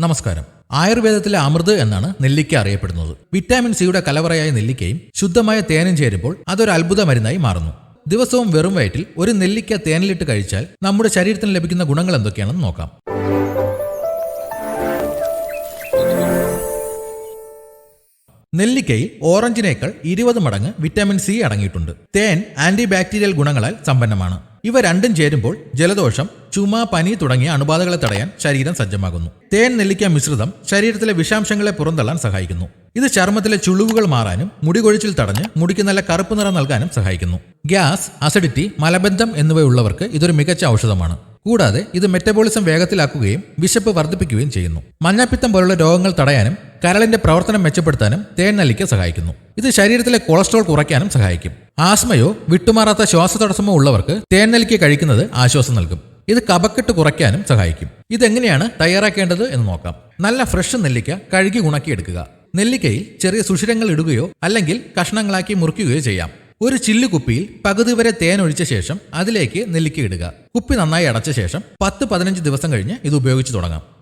നമസ്കാരം. ആയുർവേദത്തിലെ അമൃത് എന്നാണ് നെല്ലിക്ക അറിയപ്പെടുന്നത്. വിറ്റാമിൻ സിയുടെ കലവറയായ നെല്ലിക്കയും ശുദ്ധമായ തേനും ചേരുമ്പോൾ അതൊരു അത്ഭുത മരുന്നായി മാറുന്നു. ദിവസവും വെറും വയറ്റിൽ ഒരു നെല്ലിക്ക തേനിലിട്ട് കഴിച്ചാൽ നമ്മുടെ ശരീരത്തിന് ലഭിക്കുന്ന ഗുണങ്ങൾ എന്തൊക്കെയാണെന്ന് നോക്കാം. നെല്ലിക്കയിൽ ഓറഞ്ചിനേക്കാൾ ഇരുപത് മടങ്ങ് വിറ്റാമിൻ സി അടങ്ങിയിട്ടുണ്ട്. തേൻ ആന്റി ബാക്ടീരിയൽ ഗുണങ്ങളാൽ സമ്പന്നമാണ്. ഇവ രണ്ടും ചേരുമ്പോൾ ജലദോഷം ചുമ പനി തുടങ്ങിയ അണുബാധകളെ തടയാൻ ശരീരം സജ്ജമാകുന്നു. തേൻ നെല്ലിക്ക മിശ്രിതം ശരീരത്തിലെ വിഷാംശങ്ങളെ പുറന്തള്ളാൻ സഹായിക്കുന്നു. ഇത് ചർമ്മത്തിലെ ചുളിവുകൾ മാറാനും മുടി കൊഴിച്ചിൽ തടഞ്ഞ് മുടിക്ക് നല്ല കറുപ്പ് നിറം നൽകാനും സഹായിക്കുന്നു. ഗ്യാസ് അസിഡിറ്റി മലബന്ധം എന്നിവയുള്ളവർക്ക് ഇതൊരു മികച്ച ഔഷധമാണ്. കൂടാതെ ഇത് മെറ്റബോളിസം വേഗത്തിലാക്കുകയും വിശപ്പ് വർദ്ധിപ്പിക്കുകയും ചെയ്യുന്നു. മഞ്ഞപ്പിത്തം പോലുള്ള രോഗങ്ങൾ തടയാനും കരളിന്റെ പ്രവർത്തനം മെച്ചപ്പെടുത്താനും തേൻ നെല്ലിക്ക സഹായിക്കുന്നു. ഇത് ശരീരത്തിലെ കൊളസ്ട്രോൾ കുറയ്ക്കാനും സഹായിക്കും. ആസ്മയോ വിട്ടുമാറാത്ത ശ്വാസതടസ്സമോ ഉള്ളവർക്ക് തേൻ നൽകി കഴിക്കുന്നത് ആശ്വാസം നൽകും. ഇത് കപക്കെട്ട് കുറയ്ക്കാനും സഹായിക്കും. ഇതെങ്ങനെയാണ് തയ്യാറാക്കേണ്ടത് എന്ന് നോക്കാം. നല്ല ഫ്രഷ് നെല്ലിക്ക കഴുകി ഉണക്കിയെടുക്കുക. നെല്ലിക്കയിൽ ചെറിയ സുഷിരങ്ങൾ ഇടുകയോ അല്ലെങ്കിൽ കഷ്ണങ്ങളാക്കി മുറിക്കുകയോ ചെയ്യാം. ഒരു ചില്ലു കുപ്പിയിൽ പകുതി വരെ തേൻ ഒഴിച്ച ശേഷം അതിലേക്ക് നെല്ലിക്ക ഇടുക. കുപ്പി നന്നായി അടച്ച ശേഷം പത്ത് പതിനഞ്ച് ദിവസം കഴിഞ്ഞ് ഇത് ഉപയോഗിച്ച് തുടങ്ങാം.